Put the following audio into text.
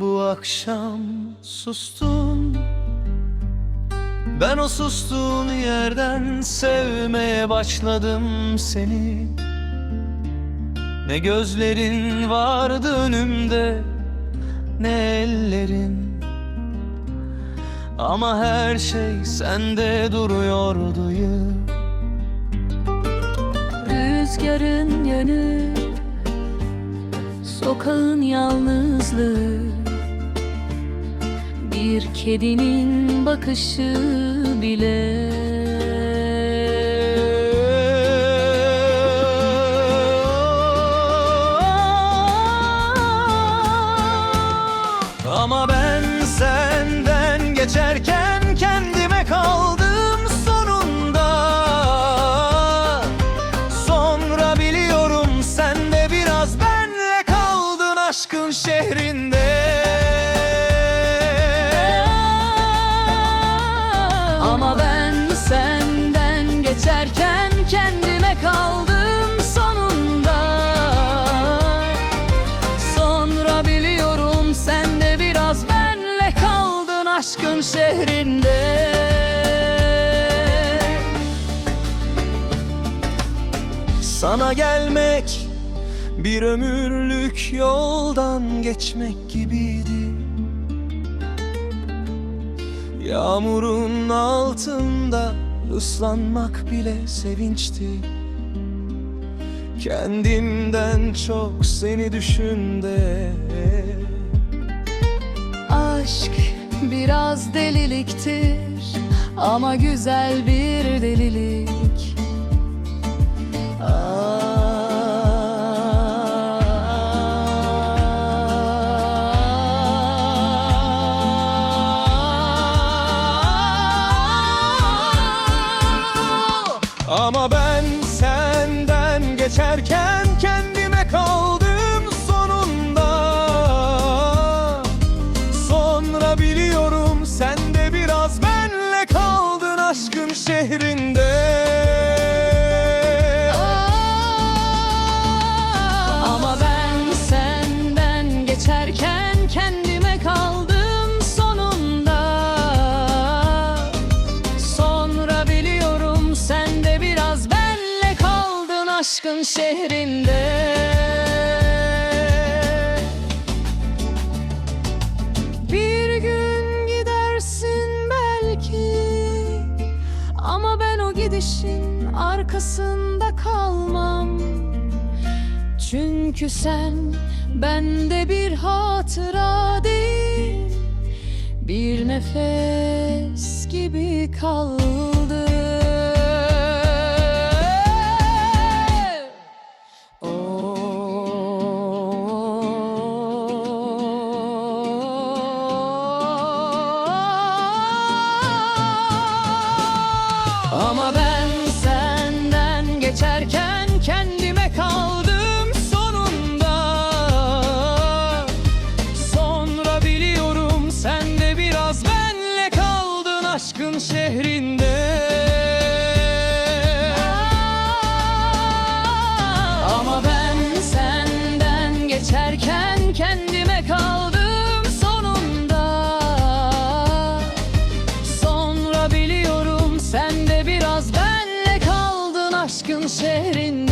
bu akşam sustun? Ben o sustuğun yerden sevmeye başladım seni. Ne gözlerin vardı önümde ne ellerin. Ama her şey sende duruyordu yıl Rüzgarın yanı Sokağın yalnızlığı Bir kedinin bakışı bile. Ama ben senden geçerken kendime kaldım sonunda. Sonra biliyorum sen de biraz benle kaldın aşkın şehrinde Ama ben senden geçerken kendime kaldım sonunda. Sonra biliyorum sen de biraz benle kaldın aşkın şehrinde. Sana gelmek bir ömürlük yoldan geçmek gibiydi Yağmurun altında ıslanmak bile sevinçti Kendimden çok seni düşünde Aşk biraz deliliktir ama güzel bir delilik. Geçerken kendime kaldım sonunda. Sonra biliyorum sen de biraz benle kaldın aşkın şehrinde aşkın şehrinde. Bir gün gidersin belki Ama ben o gidişin arkasında kalmam Çünkü sen bende bir hatıra değil Bir nefes gibi kaldı Ama ben senden geçerken kendime kaldım sonunda. Sonra biliyorum sen de biraz benle kaldın aşkın şehrinde. Ama ben senden geçerken şehrin